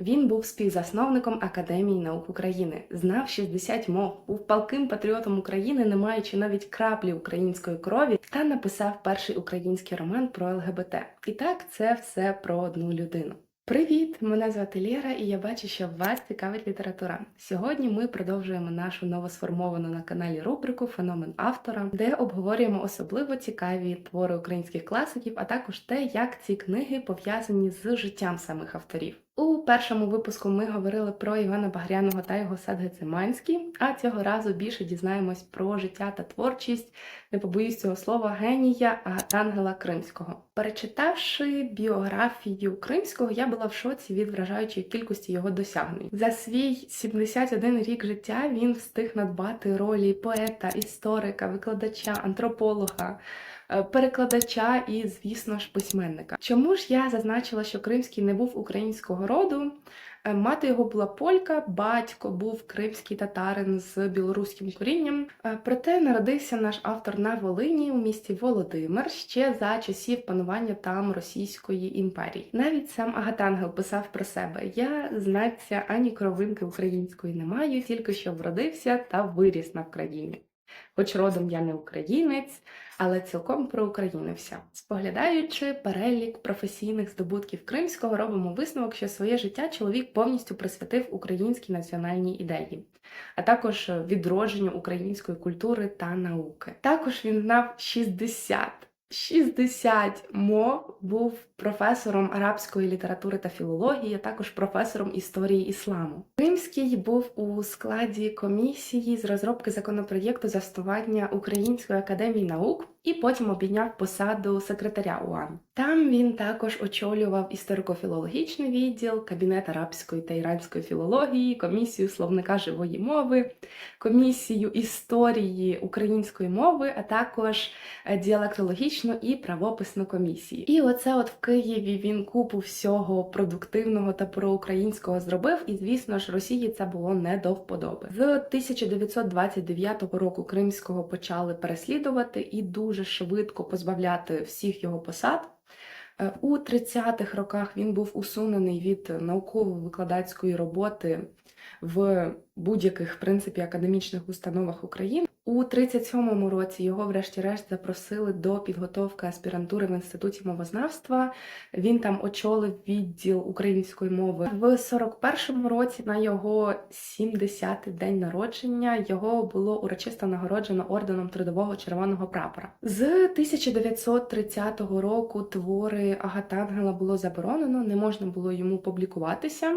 Він був співзасновником Академії наук України, знав 60 мов, був палким патріотом України, не маючи навіть краплі української крові, та написав перший український роман про ЛГБТ. І так, це все про одну людину. Привіт! Мене звати Лєра, і я бачу, що вас цікавить література. Сьогодні ми продовжуємо нашу новосформовану на каналі рубрику Феномен автора, де обговорюємо особливо цікаві твори українських класиків, а також те, як ці книги пов'язані з життям самих авторів. У першому випуску ми говорили про Івана Багряного та його сад Гециманський, а цього разу більше дізнаємось про життя та творчість, не побоюсь цього слова, генія Ангела Кримського. Перечитавши біографію Кримського, я була в шоці від вражаючої кількості його досягнень. За свій 71 рік життя він встиг надбати ролі поета, історика, викладача, антрополога. Е, Перекладача і, звісно ж, письменника. Чому ж я зазначила, що Кримський не був українського роду? Е, Мати його була полька, батько був кримський татарин з білоруським корінням. Е, Проте народився наш автор на Волині у місті Володимир ще за часів панування там Російської імперії. Навіть сам Агатангел писав про себе: Я знаться ані кровинки української не маю, тільки що вродився та виріс на Вкраїні. Хоч родом я не українець, але цілком проукраїнився. Споглядаючи перелік професійних здобутків Кримського, робимо висновок, що своє життя чоловік повністю присвятив українській національній ідеї, а також відродженню української культури та науки. Також він знав 60 60 мов був професором арабської літератури та філології, а також професором історії ісламу. Кримський був у складі комісії з розробки законопроєкту заснування Української академії наук і потім обійняв посаду секретаря УАН. Там він також очолював історико-філологічний відділ, кабінет арабської та іранської філології, комісію словника живої мови, комісію історії української мови, а також е, діалектологічну і правописну комісії. І оце от в Києві він купу всього продуктивного та проукраїнського зробив, і звісно ж Росії це було не до вподоби. З 1929 року Кримського почали переслідувати і дуже швидко позбавляти всіх його посад. Е, У 30-х роках він був усунений від науково-викладацької роботи в будь-яких в принципі академічних установах України. У 37-му році його, врешті-решт, запросили до підготовки аспірантури в інституті мовознавства. Він там очолив відділ української мови. В 41-му році на його 70-й день народження його було урочисто нагороджено орденом трудового червоного прапора. З 1930 року твори Агатангела було заборонено, не можна було йому публікуватися.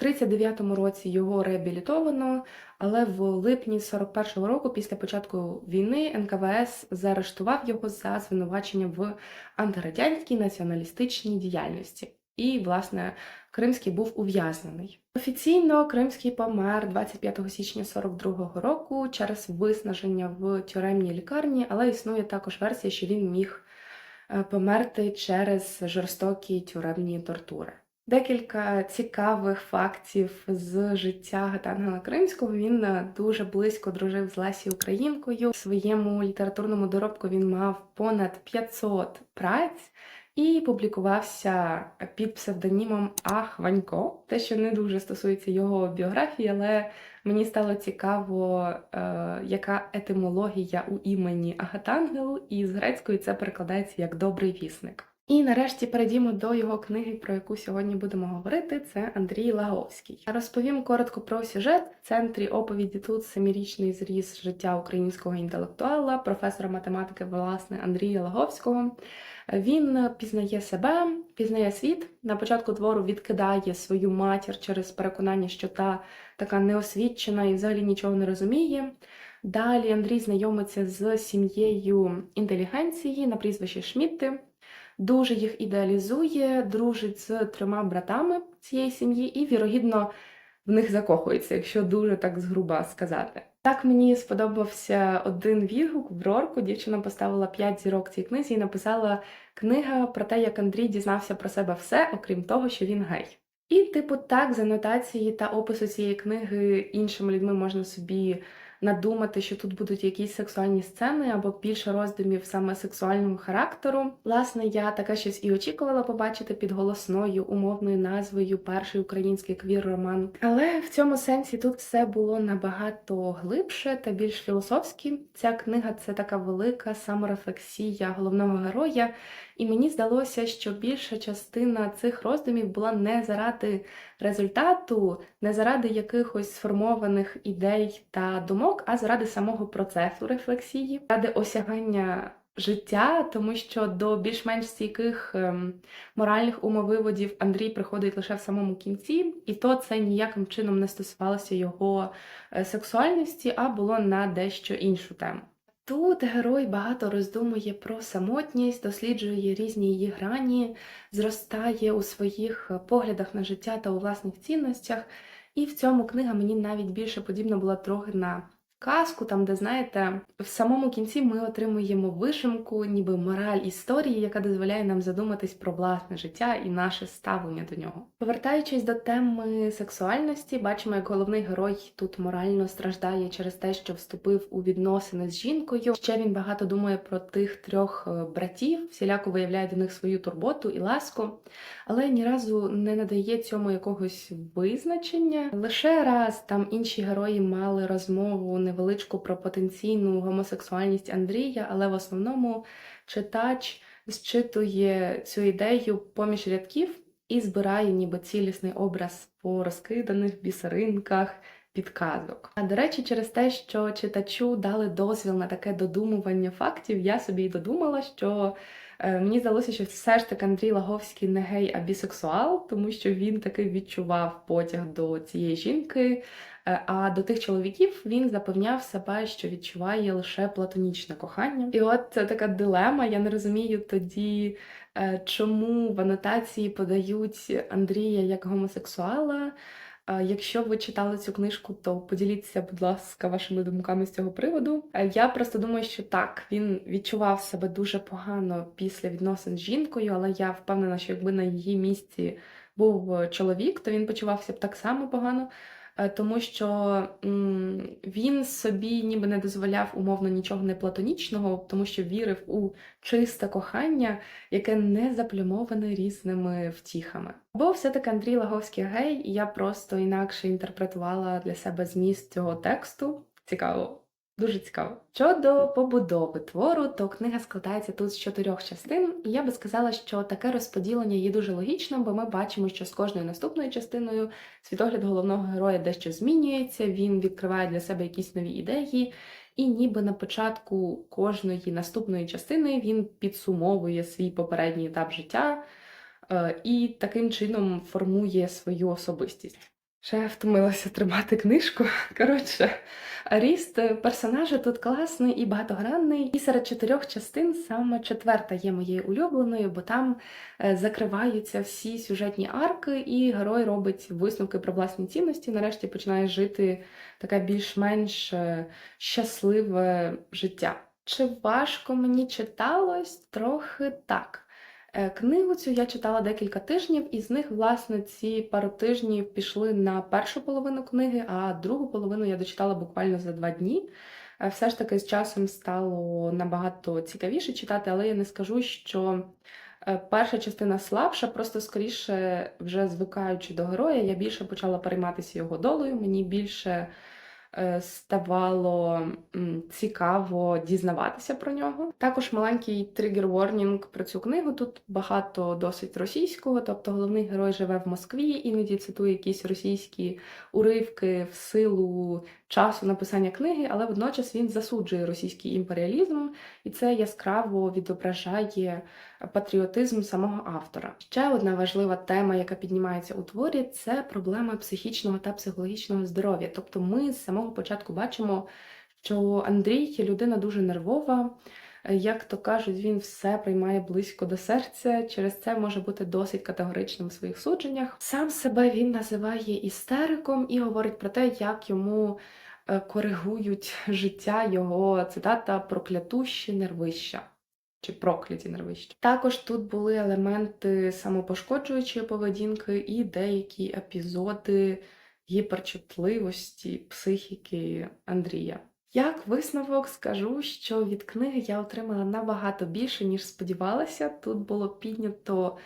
В 39-му році його реабілітовано, але в липні 41-го року, після початку війни, НКВС заарештував його за звинувачення в антирадянській націоналістичній діяльності. І, власне, Кримський був ув'язнений. Офіційно Кримський помер 25 січня 42-го року через виснаження в тюремній лікарні, але існує також версія, що він міг е, померти через жорстокі тюремні тортури. Декілька цікавих фактів з життя Гатангела Кримського. Він е, дуже близько дружив з Лесі Українкою. В своєму літературному доробку він мав понад 500 праць і публікувався під псевдонімом Ах Ванько. Те, що не дуже стосується його біографії, але мені стало цікаво, е, яка етимологія у імені Агатангелу, і з грецької це перекладається як добрий вісник. І нарешті перейдімо до його книги, про яку сьогодні будемо говорити. Це Андрій Лаговський. Розповім коротко про сюжет. В центрі оповіді тут семирічний зріз життя українського інтелектуала, професора математики, власне, Андрія Лаговського. Він пізнає себе, пізнає світ. На початку твору відкидає свою матір через переконання, що та така неосвічена і взагалі нічого не розуміє. Далі Андрій знайомиться з сім'єю інтелігенції на прізвище Шмітти дуже їх ідеалізує, дружить з трьома братами цієї сім'ї і, вірогідно, в них закохується, якщо дуже так згруба сказати. Так мені сподобався один відгук в Рорку. Дівчина поставила 5 зірок цій книзі і написала книга про те, як Андрій дізнався про себе все, окрім того, що він гей. І, типу, так, з анотації та опису цієї книги іншими людьми можна собі надумати, що тут будуть якісь сексуальні сцени або більше роздумів саме сексуального характеру. Власне, я таке щось і очікувала побачити під голосною умовною назвою Перший український квір-роман. Але в цьому сенсі тут все було набагато глибше та більш філософське. Ця книга це така велика саморефлексія головного героя, і мені здалося, що більша частина цих роздумів була не заради результату, не заради якихось сформованих ідей та думок, а заради самого процесу рефлексії, заради осягання життя, тому що до більш-менш стійких ем, моральних умовиводів Андрій приходить лише в самому кінці, і то це ніяким чином не стосувалося його е, сексуальності, а було на дещо іншу тему. Тут герой багато роздумує про самотність, досліджує різні її грані, зростає у своїх поглядах на життя та у власних цінностях. І в цьому книга мені навіть більше подібна була трохи на казку, там, де, знаєте, в самому кінці ми отримуємо вишимку, ніби мораль історії, яка дозволяє нам задуматись про власне життя і наше ставлення до нього. Повертаючись до теми сексуальності, бачимо, як головний герой тут морально страждає через те, що вступив у відносини з жінкою. Ще він багато думає про тих трьох е, братів, всіляко виявляє до них свою турботу і ласку, але ні разу не надає цьому якогось визначення. Лише раз там інші герої мали розмову невеличку про потенційну гомосексуальність Андрія, але в основному читач зчитує цю ідею поміж рядків і збирає ніби цілісний образ по розкиданих бісеринках. Підказок. А до речі, через те, що читачу дали дозвіл на таке додумування фактів, я собі й додумала, що е, мені здалося, що все ж таки Андрій Лаговський не гей, а бісексуал, тому що він таки відчував потяг до цієї жінки, А до тих чоловіків він запевняв себе, що відчуває лише платонічне кохання. І от це така дилема. Я не розумію тоді, е, чому в анотації подають Андрія як гомосексуала. Е, Якщо ви читали цю книжку, то поділіться, будь ласка, вашими думками з цього приводу. Е, Я просто думаю, що так, він відчував себе дуже погано після відносин з жінкою, але я впевнена, що якби на її місці був е, чоловік, то він почувався б так само погано. Е, тому що він собі ніби не дозволяв умовно нічого не платонічного, тому що вірив у чисте кохання, яке не заплюмоване різними втіхами. Бо все-таки Андрій Лаговський гей, і я просто інакше інтерпретувала для себе зміст цього тексту. Цікаво. Дуже цікаво. Щодо побудови твору, то книга складається тут з чотирьох частин, і я би сказала, що таке розподілення є дуже логічним, бо ми бачимо, що з кожною наступною частиною світогляд головного героя дещо змінюється, він відкриває для себе якісь нові ідеї, і ніби на початку кожної наступної частини він підсумовує свій попередній етап життя е, і таким чином формує свою особистість. Ще втомилася тримати книжку. Коротше, ріст персонажа тут класний і багатогранний. І серед чотирьох частин саме четверта є моєю улюбленою, бо там е, закриваються всі сюжетні арки, і герой робить висновки про власні цінності. Нарешті починає жити таке більш-менш е, щасливе життя. Чи важко мені читалось? Трохи так. Е, Книгу цю я читала декілька тижнів, і з них, власне, ці пару тижнів пішли на першу половину книги, а другу половину я дочитала буквально за два дні. Е, Все ж таки з часом стало набагато цікавіше читати, але я не скажу, що е, перша частина слабша, просто скоріше, вже звикаючи до героя, я більше почала перейматися його долею, мені більше ставало цікаво дізнаватися про нього. Також маленький тригер ворнінг про цю книгу. Тут багато досить російського, тобто головний герой живе в Москві, іноді цитує якісь російські уривки в силу часу написання книги, але водночас він засуджує російський імперіалізм, і це яскраво відображає патріотизм самого автора. Ще одна важлива тема, яка піднімається у творі, це проблема психічного та психологічного здоров'я. Тобто, ми з самого початку бачимо, що Андрій людина дуже нервова. Е, Як то кажуть, він все приймає близько до серця, через це може бути досить категоричним у своїх судженнях. Сам себе він називає істериком і говорить про те, як йому е, коригують життя його цитата проклятущі нервища. Чи прокляті нервища. Також тут були елементи самопошкоджуючої поведінки і деякі епізоди гіперчутливості психіки Андрія. Як висновок скажу, що від книги я отримала набагато більше, ніж сподівалася. Тут було піднято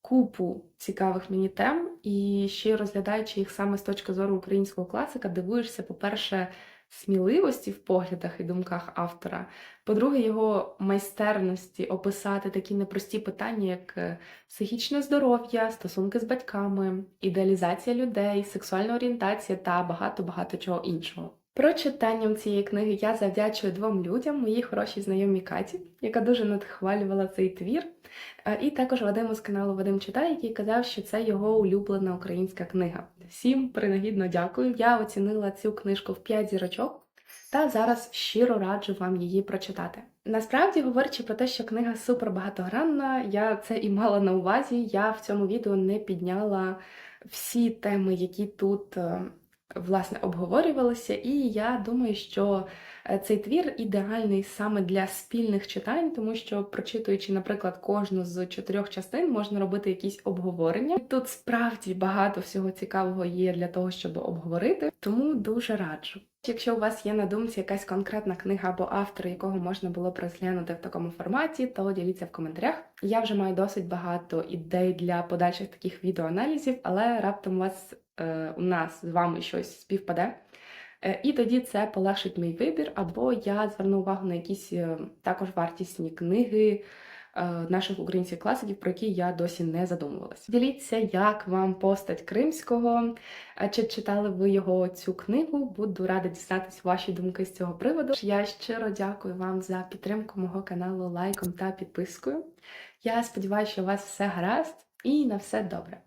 купу цікавих мені тем, і ще розглядаючи їх саме з точки зору українського класика, дивуєшся, по-перше, сміливості в поглядах і думках автора. По-друге, його майстерності описати такі непрості питання, як е, психічне здоров'я, стосунки з батьками, ідеалізація людей, сексуальна орієнтація та багато-багато чого іншого. Прочитанням цієї книги я завдячую двом людям, моїй хорошій знайомій Каті, яка дуже надхвалювала цей твір, е, і також Вадиму з каналу Вадим Читає, який казав, що це його улюблена українська книга. Всім принагідно дякую. Я оцінила цю книжку в 5 зірочок. Та зараз щиро раджу вам її прочитати. Насправді, говорячи про те, що книга супер багатогранна, я це і мала на увазі. Я в цьому відео не підняла всі теми, які тут е, власне обговорювалися, і я думаю, що е, цей твір ідеальний саме для спільних читань, тому що прочитуючи, наприклад, кожну з чотирьох частин, можна робити якісь обговорення. Тут справді багато всього цікавого є для того, щоб обговорити, тому дуже раджу. Якщо у вас є на думці якась конкретна книга або автор, якого можна було б розглянути в такому форматі, то діліться в коментарях. Я вже маю досить багато ідей для подальших таких відеоаналізів, але раптом у вас у нас з вами щось співпаде. Е, І тоді це полегшить мій вибір, або я зверну увагу на якісь е, також вартісні книги е, наших українських класиків, про які я досі не задумувалася. Діліться, як вам постать Кримського, чи читали ви його цю книгу? Буду рада дізнатися ваші думки з цього приводу. Я щиро дякую вам за підтримку мого каналу лайком та підпискою. Я сподіваюся, що у вас все гаразд і на все добре.